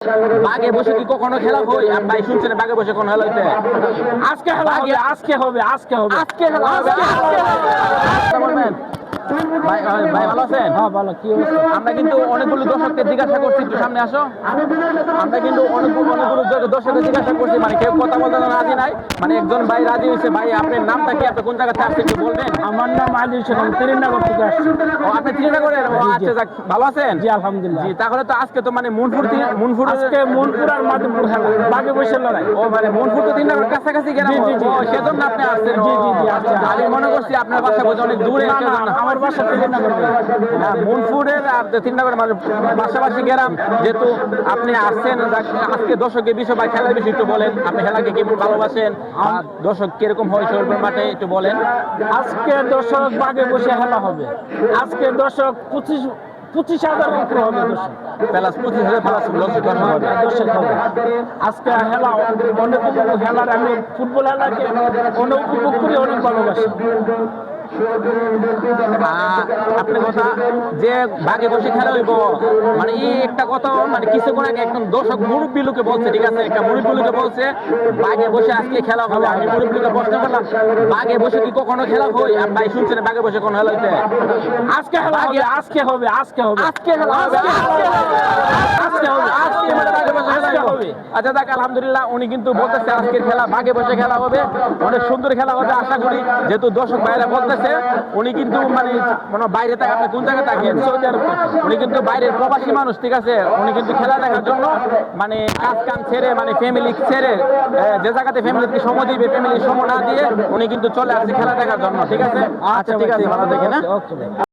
বাগে বসে কি কখনো খেলা হয় ভাই শুনছেন বাগে বসে কোন খেলা হইতে? আজকে খেলা আজকে হবে আজকে হবে। আজকে খেলা ভাই ভাই ভালো আছেন? হ্যাঁ ভালো কি আমরা কিন্তু অনেকগুলো দর্শককে জিজ্ঞাসা করছি একটু সামনে আসো। আমরা কিন্তু অনেকগুলো অনেকগুলো দর্শককে জিজ্ঞাসা করছি মানে কেউ কথা বলতে রাজি নাই। মানে একজন ভাই রাজি হয়েছে ভাই আপনার নামটা কি? আপনি কোন জায়গাতে আসছেন একটু বলবেন? আমার নাম আলী সেখান তিরিনগর থেকে আসছি। ও আপনি ত্রিনগরের ও। আচ্ছা যাক ভালো আছেন? জি আলহামদুলিল্লাহ। জি তাহলে তো আজকে তো মানে মুনফুর তিন- মুনফুর আজকে মনপুর আর খেলা বাগে বসে লড়াই। ও মানে মনপুর তো তিনটা কাছাকাছি গেলাম। জি, জি, জি। সেজন্য আপনি আসছেন। জি, জি, জি, আচ্ছা। আমি মনে করছি আপনার বাসা বোধহয় অনেক দূরে। আমার বাসা না মনপুরের আর মানে পাশাপাশি গেলাম যেহেতু আপনি আসছেন আজকে দর্শকের বিষয় বা খেলার বিষয় একটু বলেন। আপনি খেলাকে কেমন ভালোবাসেন? দর্শক কীরকম হয় সরকার মাঠে একটু বলেন। আজকে দর্শক বাগে বসে খেলা হবে। আজকে দর্শক পঁচিশ পঁচিশ হাজার উপরে হবে দর্শক। প্লাস পঁচিশ হাজার প্লাস দর্শক হবে। আজকে ফুটবল খেলাকে অনেক উপভোগ করি, অনেক ভালোবাসি। কথা যে বাগে বসে খেলা হইব মানে এই একটা কথা মানে কিছুক্ষণ আগে একদম দর্শক মুরব্বী লোকে বলছে ঠিক আছে একটা মুরব্বী লোকে বলছে বাগে বসে আজকে খেলা হবে। আমি মুরব্বী লোকে প্রশ্ন করলাম বাগে বসে কি কখনো খেলা হয়? আর ভাই শুনছেন বাগে বসে কোন খেলা হইতে? আজকে খেলা হবে আজকে হবে আজকে হবে। আজকে খেলা হবে আজকে হবে। আজকে বাগে বসে খেলা আজকে হবে হবে। আচ্ছা দেখ, আলহামদুলিল্লাহ উনি কিন্তু বলতেছে আজকের খেলা বাগে বসে খেলা হবে, অনেক সুন্দর খেলা হবে, আশা করি। যেহেতু দর্শক বাইরে বলতেছে, উনি কিন্তু মানে মানে বাইরে থাকে আপনি কোন জায়গায় থাকেন সৌদি আরব। উনি কিন্তু বাইরের প্রবাসী মানুষ, ঠিক আছে? উনি কিন্তু খেলা দেখার জন্য মানে কাজ কাম ছেড়ে মানে ফ্যামিলি ছেড়ে যে জায়গাতে ফ্যামিলিকে সময় দিবে ফ্যামিলি সময় না দিয়ে উনি কিন্তু চলে আসছে খেলা দেখার জন্য, ঠিক আছে? আচ্ছা ঠিক আছে, ভালো দেখে না ওকে।